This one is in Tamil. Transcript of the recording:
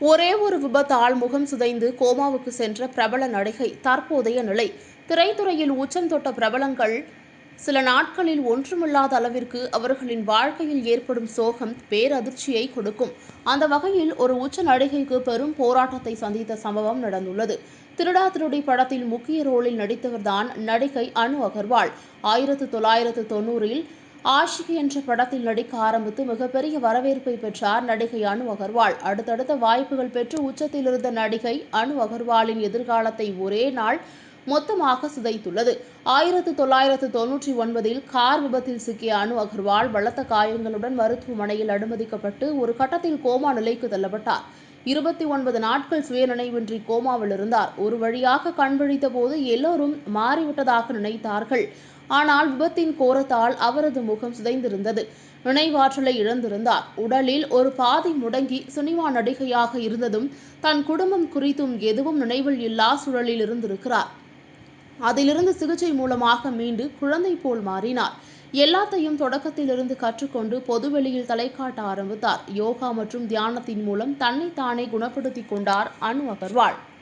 ஒரே ஒரு விபத்தால் முகம் சிதைந்து கோமாவுக்கு சென்ற பிரபல நடிகை தற்போதைய நிலை. திரைத்துறையில் உச்சம் தொட்ட பிரபலங்கள் சில நாட்களில் ஒன்றுமில்லாத அளவிற்கு அவர்களின் வாழ்க்கையில் ஏற்படும் சோகம் பேரதிர்ச்சியை கொடுக்கும். அந்த வகையில் ஒரு உச்ச நடிகைக்கு பெரும் போராட்டத்தை சந்தித்த சம்பவம் நடந்துள்ளது. திருடா திருடி படத்தில் முக்கிய ரோலில் நடித்தவர்தான் நடிகை அனு அகர்வால். ஆயிரத்து தொள்ளாயிரத்து தொண்ணூறில் ஆஷிகி என்ற படத்தில் நடிக்க ஆரம்பித்து மிகப்பெரிய வரவேற்பை பெற்றார் நடிகை அனு அகர்வால். அடுத்தடுத்த வாய்ப்புகள் பெற்று உச்சத்தில் இருந்த நடிகை அனு அகர்வாலின் எதிர்காலத்தை ஒரே நாள் மொத்தமாக சிதைத்துள்ளது. ஆயிரத்து தொள்ளாயிரத்து தொன்னூற்றி ஒன்பதில் கார் விபத்தில் சிக்கிய அனு அகர்வால் பலத்த காயங்களுடன் மருத்துவமனையில் அனுமதிக்கப்பட்டு ஒரு கட்டத்தில் கோமா நிலைக்கு தள்ளப்பட்டார். இருபத்தி ஒன்பது நாட்கள் சுயநினைவின்றி கோமாவில் இருந்தார். ஒரு வழியாக கண் விழித்த போது எல்லோரும் மாறிவிட்டதாக நினைத்தார்கள். ஆனால் விபத்தின் கோரத்தால் அவரது முகம் சிதைந்திருந்தது. நினைவாற்றலை இழந்திருந்தார். உடலில் ஒரு பாதி முடங்கி சினிமா நடிகையாக இருந்ததும் தன் குடும்பம் குறித்தும் எதுவும் நினைவில் இல்லா சூழலில் இருந்திருக்கிறார். அதிலிருந்து சிகிச்சை மூலமாக மீண்டு குழந்தை போல் மாறினார். எல்லாத்தையும் தொடக்கத்திலிருந்து கற்றுக்கொண்டு பொதுவெளியில் தலை காட்ட ஆரம்பித்தார். யோகா மற்றும் தியானத்தின் மூலம் தன்னை தானே குணப்படுத்திக் கொண்டார் அனு அகர்வால்.